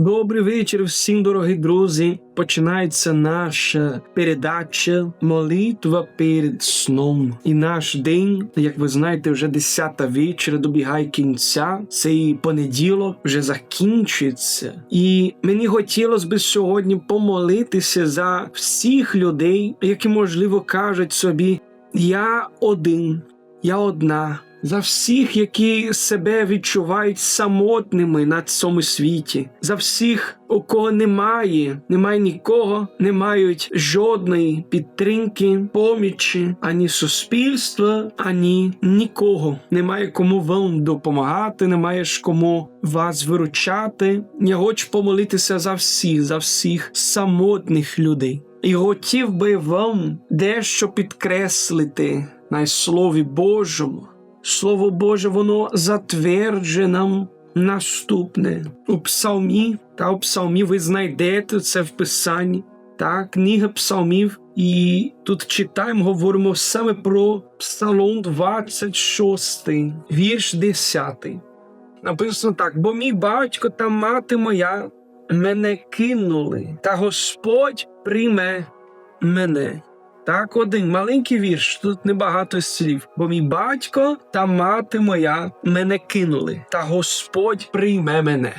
Добрий вечір всім, дорогі друзі. Починається наша передача Молитва перед сном. І наш день, як ви знаєте, вже 10 вечора добігає кінця. Цей понеділок вже закінчується. І мені хотілося б сьогодні помолитися за всіх людей, які, можливо, кажуть собі: Я один, я одна. За всіх, які себе відчувають самотними на цьому світі, за всіх, у кого немає, немає нікого, не мають жодної підтримки, помічі, ані суспільства, ані нікого. Немає кому вам допомагати, немає ж кому вас виручати. Я хочу помолитися за всіх, за всіх самотних людей. І хотів би вам дещо підкреслити на Слові Божому. Слово Боже, воно затверджує нам наступне. У псалмі та у псалмі ви знайдете це в Писанні. Та книга псалмів, і тут читаємо, говоримо саме про Псалом 26, вірш 10. Написано так: бо мій батько та мати моя мене кинули, та Господь прийме мене. Так, один маленький вірш, тут небагато слів. Бо мій батько та мати моя мене кинули, та Господь прийме мене.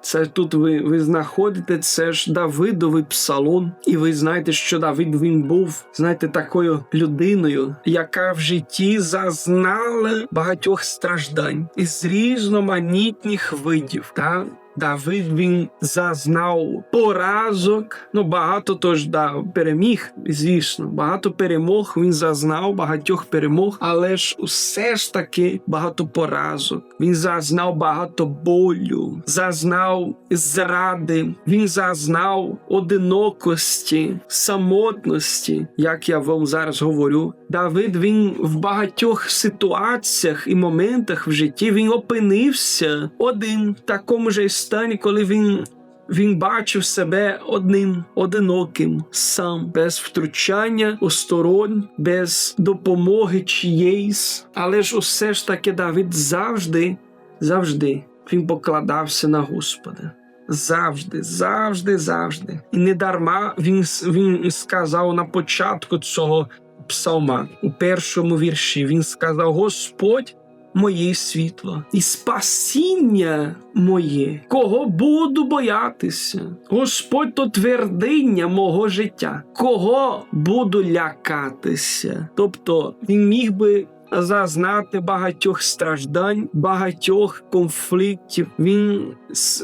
Це тут ви, ви знаходите, це ж Давидовий псалом, і ви знаєте, що Давид він був, знаєте, такою людиною, яка в житті зазнала багатьох страждань із різноманітних видів. Та Давид він зазнав поразок. Ну багато тож да, переміг, звісно. Багато перемог він зазнав, багатьох перемог, але ж усе ж таки багато поразок. Він зазнав багато болю, зазнав зради, він зазнав одинокості, самотності, як я вам зараз говорю. Давид він в багатьох ситуаціях і моментах в житті він опинився один в такому ж стані, коли він. Він бачив себе одним, одиноким, сам, без втручання, осторонь, без допомоги чиєїсь. Але ж усе ж таки Давид завжди, завжди він покладався на Господа. Завжди, завжди, завжди. І не дарма він, він сказав на початку цього псалма, у першому вірші, він сказав: Господь моє світло і спасіння моє, кого буду боятися. Господь то твердиня мого життя, кого буду лякатися. Тобто він міг би. Зазнати багатьох страждань, багатьох конфліктів. Він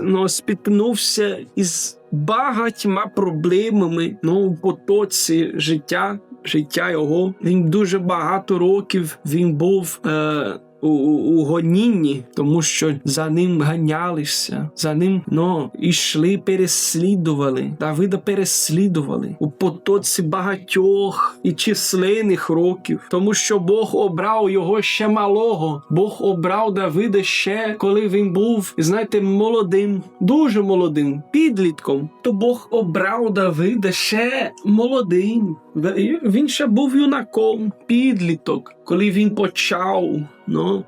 ну, спіткнувся із багатьма проблемами ну, в потоці життя, життя його. Він дуже багато років він був. Е, у, у, у гонінні, тому що за ним ганялися, за ним ну, ішли, переслідували. Давида переслідували у потоці багатьох і численних років, тому що Бог обрав його ще малого. Бог обрав Давида ще коли він був, знаєте, молодим, дуже молодим, підлітком. То Бог обрав Давида ще молодим. Він ще був юнаком, підліток, коли він почав ну,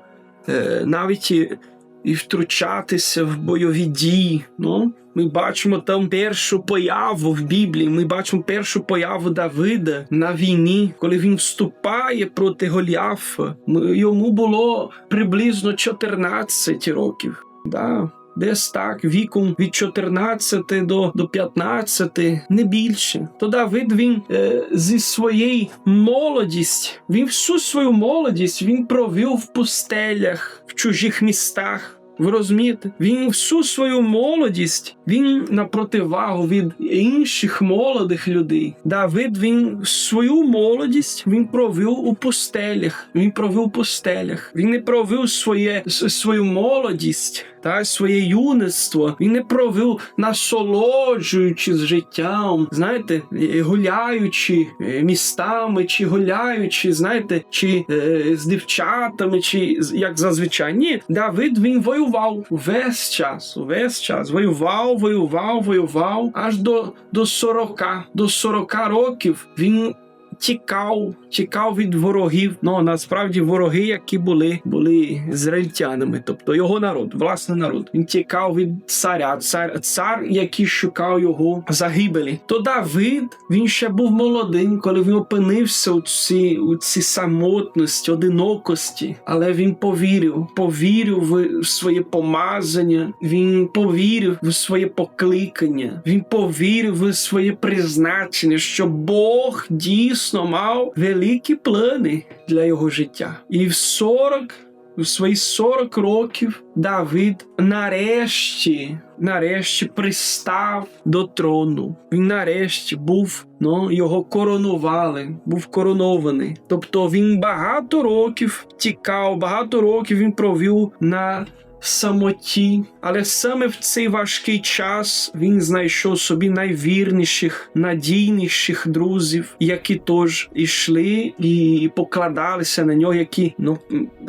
е, навіть і, втручатися в бойові дії. Ну, Ми бачимо там першу появу в Біблії. Ми бачимо першу появу Давида на війні, коли він вступає проти Голіафа. Йому було приблизно 14 років. Да. Десь так, віком від 14 до, до 15, не більше. То Давид він е, зі своєї молодості, він всю свою молодість він провів в пустелях, в чужих містах. Ви розумієте? Він всю свою молодість він на противагу від інших молодих людей. Давид він свою молодість він провів у пустелях. Він провів у пустелях. Він не провів своє свою молодість та своє юництво. Він не провів насолоджуючись життям, знаєте, е, гуляючи е, містами, чи гуляючи, знаєте, чи е, з дівчатами, чи як зазвичай. Ні, Давид він воював весь час, весь час воював, воював, воював аж до, до 40, до 40 років він. Тікав, тікав від ворогів. Ну насправді вороги, які були, були ізраїльтянами, тобто його народ, власний народ. Він тікав від царя, цар, цар, який шукав його загибелі. То Давид він ще був молодим, коли він опинився у цій у цій самотності, одинокості, але він повірив, повірив в своє помазання. Він повірив в своє покликання. Він повірив в своє призначення, що Бог дійсно мав великі плани для його життя. І в 40 у свої 40 років Давид нарешті, нарешті пристав до трону. Він нарешті був, ну його коронували, був коронований. Тобто він багато років тікав, багато років він провів на самоті, але саме в цей важкий час він знайшов собі найвірніших, надійніших друзів, які теж ішли і покладалися на нього, які ну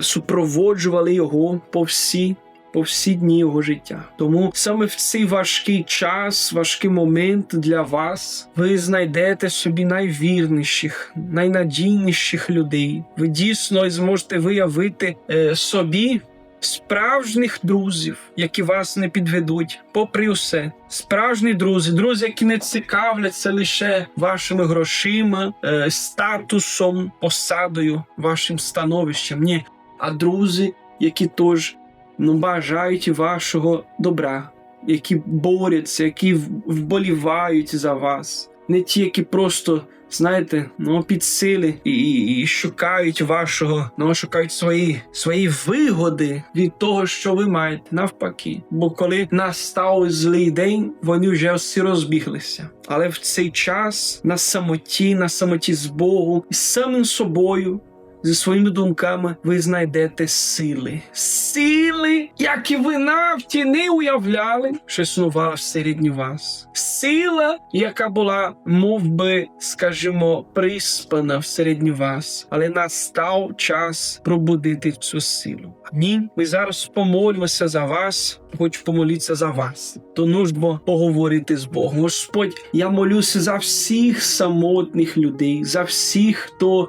супроводжували його по всі. По всі дні його життя. Тому саме в цей важкий час, важкий момент для вас, ви знайдете собі найвірніших, найнадійніших людей. Ви дійсно зможете виявити е, собі справжніх друзів, які вас не підведуть, попри усе. Справжні друзі, друзі, які не цікавляться лише вашими грошима, е, статусом, посадою, вашим становищем. Ні, а друзі, які теж ну, бажають вашого добра, які борються, які вболівають за вас, не ті, які просто. Знаєте, ну під сили і, і, і шукають вашого, ну шукають свої, свої вигоди від того, що ви маєте, навпаки. Бо коли настав злий день, вони вже всі розбіглися. Але в цей час на самоті, на самоті з Богом, з самим собою, зі своїми думками ви знайдете сили. Сили, які ви навті не уявляли, що існувала всередині вас. Сила, яка була, мов би, скажімо, приспана всередині вас, але настав час пробудити цю силу. Амінь. Ми зараз помолимося за вас. Хочу помолитися за вас. То нужно поговорити з Богом. Господь, я молюся за всіх самотніх людей, за всіх, хто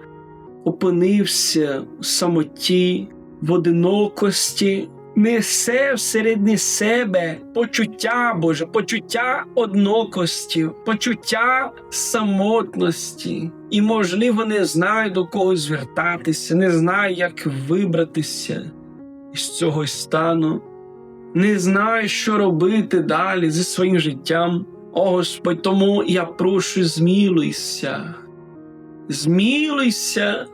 опинився в самоті, в одинокості, несе всередині себе почуття Боже, почуття однокості, почуття самотності. І, можливо, не знає до кого звертатися, не знає, як вибратися із цього стану, не знає, що робити далі зі своїм життям. О Господь, тому я прошу, змілуйся змілуйся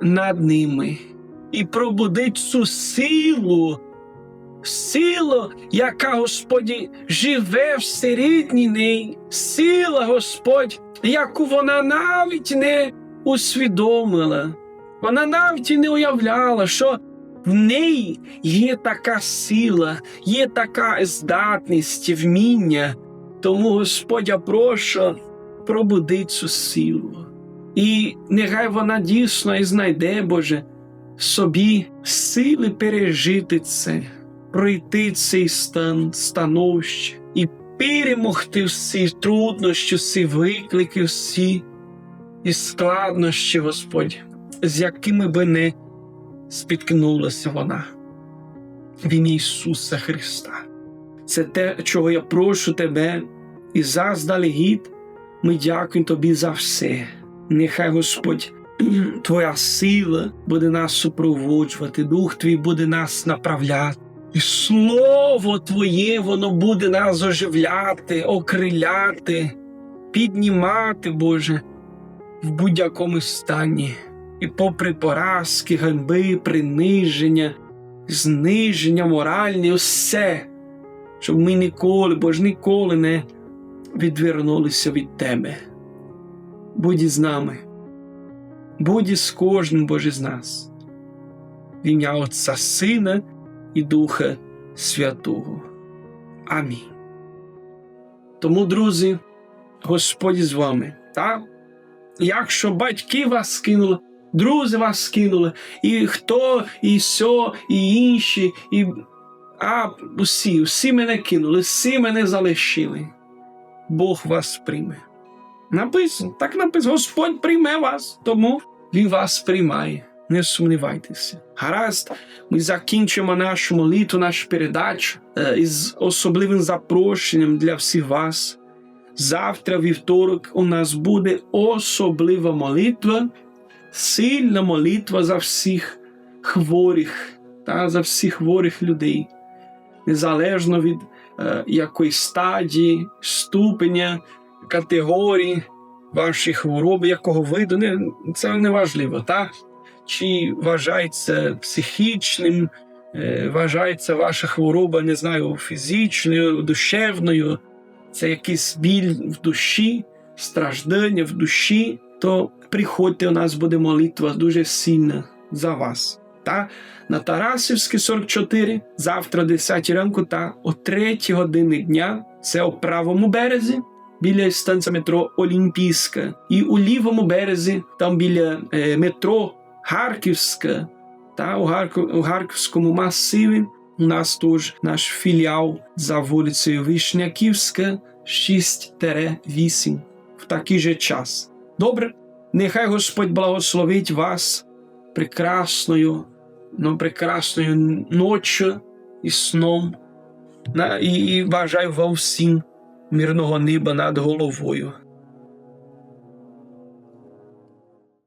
над ними і пробуди цю силу, силу, яка Господі живе всередині неї, сила, Господь, яку вона навіть не усвідомила, вона навіть і не уявляла, що в неї є така сила, є така здатність, вміння. Тому, Господь, я прошу, пробуди цю силу. І нехай вона дійсно і знайде, Боже, собі сили пережити це, пройти цей стан становище і перемогти всі труднощі, всі виклики, всі і складнощі, Господь, з якими би не спіткнулася вона. В ім'я Ісуса Христа. Це те, чого я прошу тебе, і заздалегідь ми дякуємо тобі за все. Нехай Господь, Твоя сила буде нас супроводжувати, Дух Твій буде нас направляти. І слово Твоє, воно буде нас оживляти, окриляти, піднімати, Боже, в будь-якому стані. І попри поразки, ганьби, приниження, зниження моральні, усе, щоб ми ніколи, бо ж ніколи не відвернулися від Тебе. Будь із нами, будь із кожним Боже з нас. В ім'я Отця Сина і Духа Святого. Амінь. Тому, друзі, Господь з вами. Так? Якщо батьки вас скинули, друзі вас скинули, і хто, і сьо, і інші, і а усі, всі мене кинули, всі мене залишили. Бог вас прийме. Написано, так написано, Господь прийме вас, тому Він вас приймає. Не сумнівайтеся. Гаразд, ми закінчимо нашу молитву, нашу передачу е, із особливим запрошенням для всіх вас. Завтра, вівторок, у нас буде особлива молитва, сильна молитва за всіх хворих та за всіх хворих людей, незалежно від е, якої стадії, ступеня, категорії вашої хвороби, якого виду, не, це не важливо, так? Чи вважається психічним, е, вважається ваша хвороба, не знаю, фізичною, душевною, це якийсь біль в душі, страждання в душі, то приходьте, у нас буде молитва дуже сильна за вас. Та на Тарасівській 44, завтра о 10 ранку та о 3 години дня, це у правому березі, біля станції метро Олімпійська, і у лівому березі, там біля е, метро Харківська, та у, Харків, у Харківському масиві у нас теж наш філіал за вулицею Вишняківська 6-8 в такий же час. Добре, нехай Господь благословить вас прекрасною, ну, прекрасною ночі і сном. На, і, і бажаю вам всім Mirno Roni Banado Rolovoio.